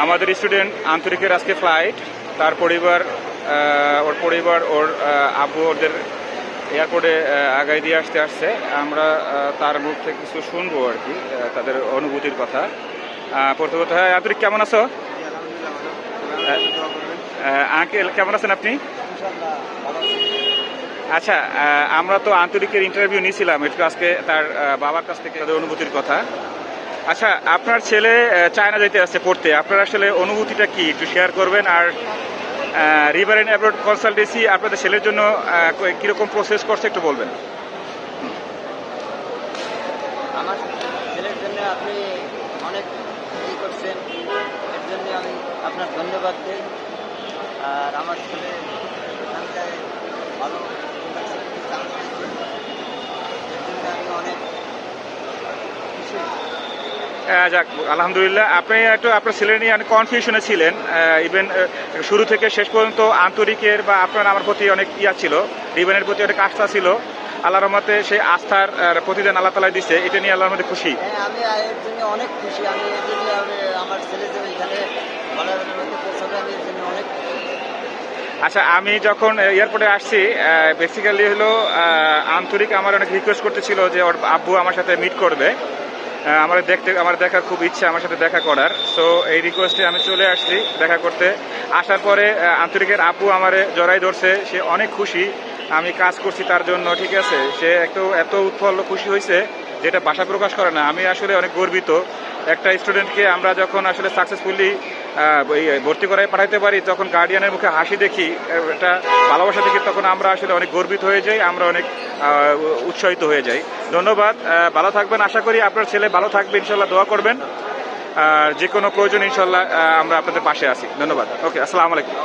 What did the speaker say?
আমাদের স্টুডেন্ট আন্তরিকের আজকে ফ্লাইট তার পরিবার ওর পরিবার ওর আব্বু ওদের এয়ারপোর্টে আগাই দিয়ে আসতে আসছে। আমরা তার মুখ থেকে কিছু শুনব আর কি তাদের অনুভূতির কথা। আহ, প্রথমত হ্যাঁ আন্তরিক কেমন আছো? আঙ্কেল কেমন আছেন আপনি? আচ্ছা আমরা তো আন্তরিকের ইন্টারভিউ নিয়েছিলাম একটু আজকে তার বাবার কাছ থেকে তাদের অনুভূতির কথা। আচ্ছা আপনার ছেলে চায়না যেতে আসছে পড়তে, আপনার আসলে অনুভূতিটা কি? একটু শেয়ার করবেন আর রিভার অ্যান্ড অ্যাব্রোড কনসালটেন্সি আপনাদের ছেলের জন্য কীরকম প্রসেস করছে একটু বলবেন? আমার ছেলের জন্য আপনি অনেক ই করছেন, এর জন্য আমি আপনার ধন্যবাদ দিই। আর আমার ছেলে এখানটায় ভালো ইউনিভার্সিটি চান্স পেয়েছে এর জন্য আমি অনেক খুশি আহ, যাক আলহামদুলিল্লাহ। আপনি একটু আপনার ছেলে নিয়ে অনেক কনফিউশনে ছিলেন। ইভেন শুরু থেকে শেষ পর্যন্ত আন্তরিকের বা আপনার আমার প্রতি অনেক ইয়া ছিল রিবেনের প্রতি অনেক আস্থা ছিল। আল্লাহর রহমতে সেই আস্থার প্রতিদান আল্লাহ তালা দিছে। এটা নিয়ে আল্লাহর মধ্যে খুশি। হ্যাঁ আমি এর জন্য অনেক খুশি। আমি এর জন্য আমার ছেলে যে এখানে ভালো মধ্যে পৌঁছাবে আমি এর জন্য অনেক আচ্ছা আমি যখন এয়ারপোর্টে আসছি বেসিক্যালি হলো আন্তরিক আমার অনেক রিকোয়েস্ট করতেছিল যে ওর আব্বু আমার সাথে মিট করবে। আমার দেখতে, আমার দেখার খুব ইচ্ছা, আমার সাথে দেখা করার। সো এই রিকোয়েস্টে আমি চলে আসছি দেখা করতে। আসার পরে আন্তরিকের আপু আমারে জড়াই ধরছে। সে অনেক খুশি। আমি কাজ করছি তার জন্য, ঠিক আছে? সে একটু এত উৎফল খুশি হয়েছে যেটা ভাষা প্রকাশ করে না। আমি আসলে অনেক গর্বিত। একটা স্টুডেন্টকে আমরা যখন আসলে সাকসেসফুলি ভর্তি করায় পাঠাইতে পারি, তখন গার্ডিয়ানের মুখে হাসি দেখি এটা ভালোবাসা দেখি, তখন আমরা আসলে অনেক গর্বিত হয়ে যাই, আমরা অনেক উৎসাহিত হয়ে যাই। ধন্যবাদ ভালো থাকবেন, আশা করি আপনার ছেলে ভালো থাকবে, ইনশাল্লাহ দোয়া করবেন। আর যে কোনো প্রয়োজন, ইনশাল্লাহ আমরা আপনাদের পাশে আছি। ধন্যবাদ। ওকে, আসসালামু আলাইকুম।